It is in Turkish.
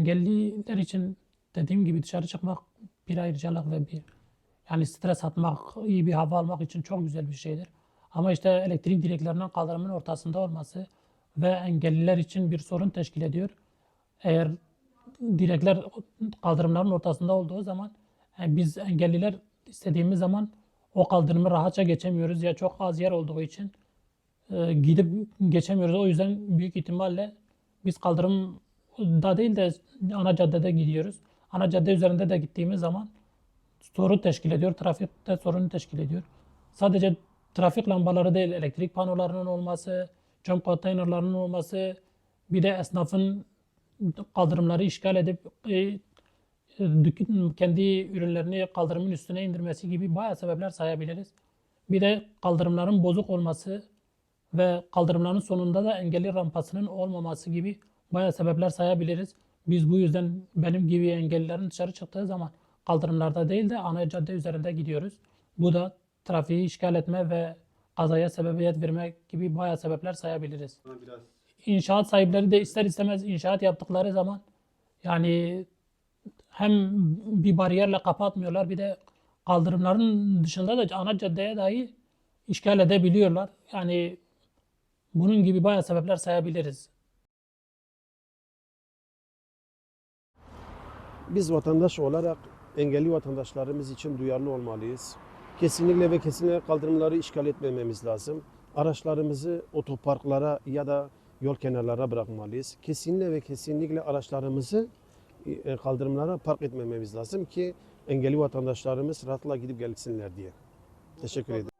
engelliler için dediğim gibi dışarı çıkmak bir ayrıcalık ve bir yani stres atmak, iyi bir hava almak için çok güzel bir şeydir. Ama işte elektrik direklerinin kaldırımın ortasında olması ve engelliler için bir sorun teşkil ediyor. Eğer direkler kaldırımların ortasında olduğu zaman yani biz engelliler istediğimiz zaman o kaldırımı rahatça geçemiyoruz ya çok az yer olduğu için e, gidip geçemiyoruz. O yüzden büyük ihtimalle biz kaldırımda değil de ana caddede gidiyoruz. Ana cadde üzerinde de gittiğimiz zaman sorun teşkil ediyor. Trafikte sorunu teşkil ediyor. Sadece trafik lambaları değil, elektrik panolarının olması, cam konteynerlarının olması, bir de esnafın kaldırımları işgal edip e, dük- kendi ürünlerini kaldırımın üstüne indirmesi gibi bayağı sebepler sayabiliriz. Bir de kaldırımların bozuk olması ve kaldırımların sonunda da engelli rampasının olmaması gibi bayağı sebepler sayabiliriz. Biz bu yüzden benim gibi engellilerin dışarı çıktığı zaman kaldırımlarda değil de ana cadde üzerinde gidiyoruz. Bu da trafiği işgal etme ve kazaya sebebiyet vermek gibi bayağı sebepler sayabiliriz Biraz inşaat sahipleri de ister istemez inşaat yaptıkları zaman yani hem bir bariyerle kapatmıyorlar bir de kaldırımların dışında da ana caddeye dahi işgal edebiliyorlar. Yani bunun gibi bayağı sebepler sayabiliriz. Biz vatandaş olarak engelli vatandaşlarımız için duyarlı olmalıyız. Kesinlikle ve kesinlikle kaldırımları işgal etmememiz lazım. Araçlarımızı otoparklara ya da yol kenarlara bırakmalıyız. Kesinlikle ve kesinlikle araçlarımızı e, kaldırımlara park etmememiz lazım ki engelli vatandaşlarımız rahatla gidip gelsinler diye. Teşekkür ederim.